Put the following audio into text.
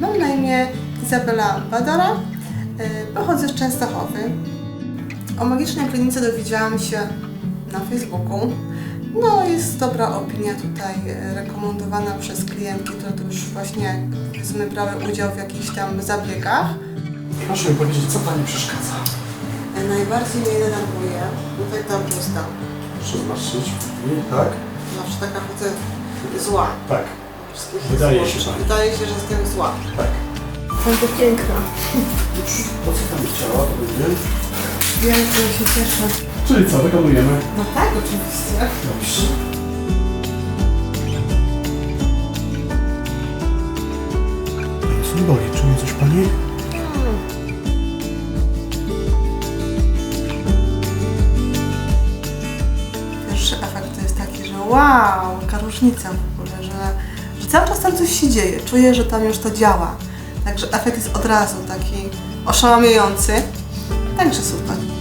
Mam na imię Izabela Badora, y, pochodzę z Częstochowy. O magicznej klinice dowiedziałam się na Facebooku. No, jest dobra opinia tutaj e, rekomendowana przez klientki, które to już właśnie powiedzmy brały udział w jakichś tam zabiegach. Proszę mi powiedzieć, co Pani przeszkadza? E, Najbardziej mnie denerwuje tutaj ta zobaczyć. I tak? Zawsze taka chodzę zła. Tak, Wszystkich Wydaje się pani. Wydaje się, że jestem zła. tak. Będę piękna. To, co Pani chciała, to będzie. Pięknie się cieszę. Czyli co, wykonujemy? No tak, oczywiście. Dobrze. Nic nie boli. Czy nie coś Pani? Pierwszy efekt to jest taki, że wow, jaka różnica w ogóle, że cały czas tam coś się dzieje. Czuję, że tam już to działa. Także efekt jest od razu taki oszałamiający. Także super.